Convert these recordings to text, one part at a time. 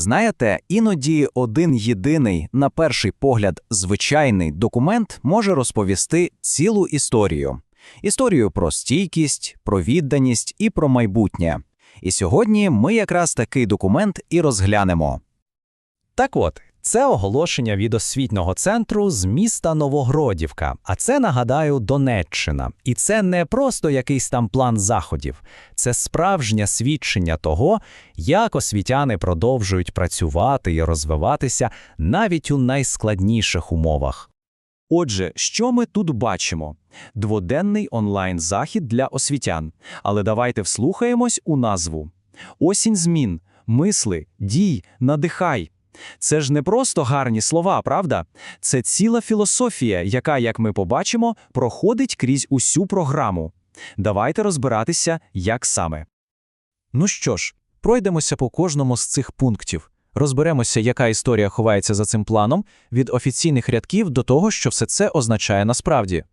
Знаєте, іноді один єдиний, на перший погляд, звичайний документ може розповісти цілу історію. Історію про стійкість, про відданість і про майбутнє. І сьогодні ми якраз такий документ і розглянемо. Так от, це оголошення від освітнього центру з міста Новогродівка, а це, нагадаю, Донеччина. І це не просто якийсь там план заходів, це справжнє свідчення того, як освітяни продовжують працювати і розвиватися навіть у найскладніших умовах. Отже, що ми тут бачимо? Дводенний онлайн-захід для освітян. Але давайте вслухаємось у назву. Осінь змін, мисли, дій, надихай. Це ж не просто гарні слова, правда? Це ціла філософія, яка, як ми побачимо, проходить крізь усю програму. Давайте розбиратися, як саме. Ну що ж, пройдемося по кожному з цих пунктів. Розберемося, яка історія ховається за цим планом, від офіційних рядків до того, що все це означає насправді.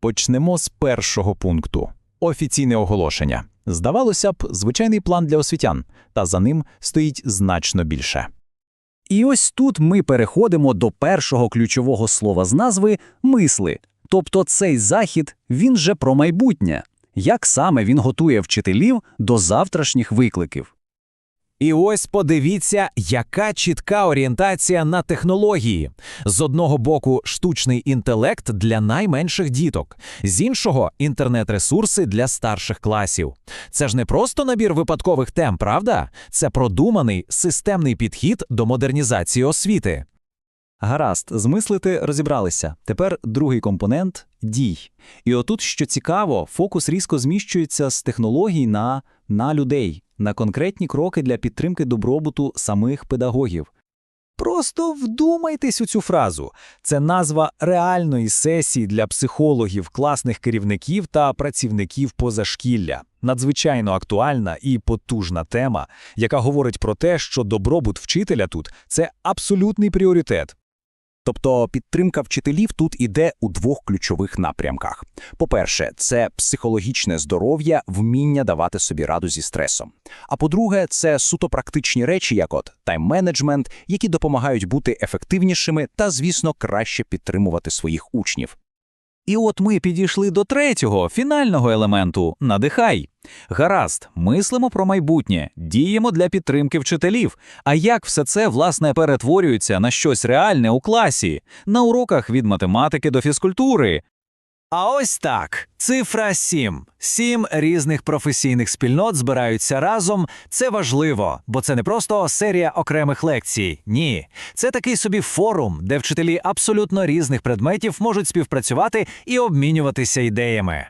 Почнемо з першого пункту офіційне оголошення. Здавалося б, звичайний план для освітян, та за ним стоїть значно більше. І ось тут ми переходимо до першого ключового слова з назви мисли. Тобто цей захід він же про майбутнє. Як саме він готує вчителів до завтрашніх викликів? І ось подивіться, яка чітка орієнтація на технології. З одного боку, штучний інтелект для найменших діток, з іншого інтернет-ресурси для старших класів. Це ж не просто набір випадкових тем, правда? Це продуманий системний підхід до модернізації освіти. Гаразд, змислити розібралися. Тепер другий компонент дій. І отут, що цікаво, фокус різко зміщується з технологій на, на людей, на конкретні кроки для підтримки добробуту самих педагогів. Просто вдумайтесь у цю фразу. Це назва реальної сесії для психологів, класних керівників та працівників позашкілля. Надзвичайно актуальна і потужна тема, яка говорить про те, що добробут вчителя тут це абсолютний пріоритет. Тобто підтримка вчителів тут іде у двох ключових напрямках. По-перше, це психологічне здоров'я, вміння давати собі раду зі стресом. А по-друге, це суто практичні речі, як от тайм-менеджмент, які допомагають бути ефективнішими та, звісно, краще підтримувати своїх учнів. І от ми підійшли до третього, фінального елементу надихай. Гаразд, мислимо про майбутнє, діємо для підтримки вчителів. А як все це, власне, перетворюється на щось реальне у класі, на уроках від математики до фізкультури? А ось так. Цифра 7. Сім різних професійних спільнот збираються разом. Це важливо, бо це не просто серія окремих лекцій. Ні, це такий собі форум, де вчителі абсолютно різних предметів можуть співпрацювати і обмінюватися ідеями.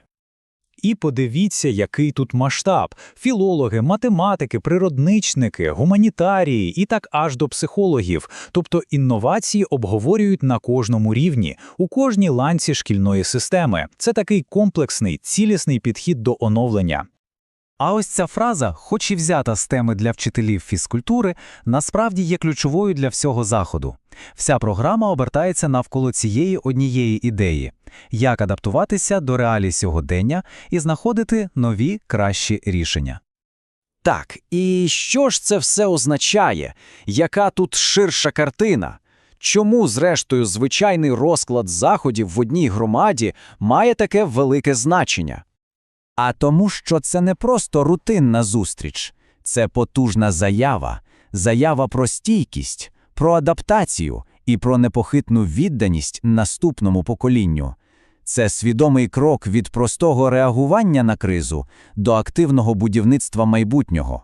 І подивіться, який тут масштаб: філологи, математики, природничники, гуманітарії і так аж до психологів. Тобто інновації обговорюють на кожному рівні, у кожній ланці шкільної системи. Це такий комплексний, цілісний підхід до оновлення. А ось ця фраза, хоч і взята з теми для вчителів фізкультури, насправді є ключовою для всього заходу. Вся програма обертається навколо цієї однієї ідеї як адаптуватися до реалій сьогодення і знаходити нові кращі рішення. Так, і що ж це все означає? Яка тут ширша картина? Чому, зрештою, звичайний розклад заходів в одній громаді має таке велике значення? А тому, що це не просто рутинна зустріч, це потужна заява, заява про стійкість, про адаптацію і про непохитну відданість наступному поколінню. Це свідомий крок від простого реагування на кризу до активного будівництва майбутнього.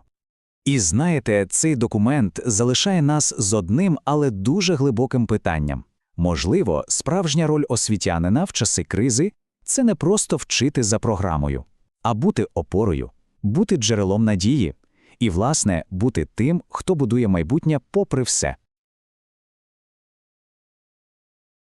І знаєте, цей документ залишає нас з одним, але дуже глибоким питанням. Можливо, справжня роль освітянина в часи кризи це не просто вчити за програмою, а бути опорою, бути джерелом надії і, власне, бути тим, хто будує майбутнє попри все.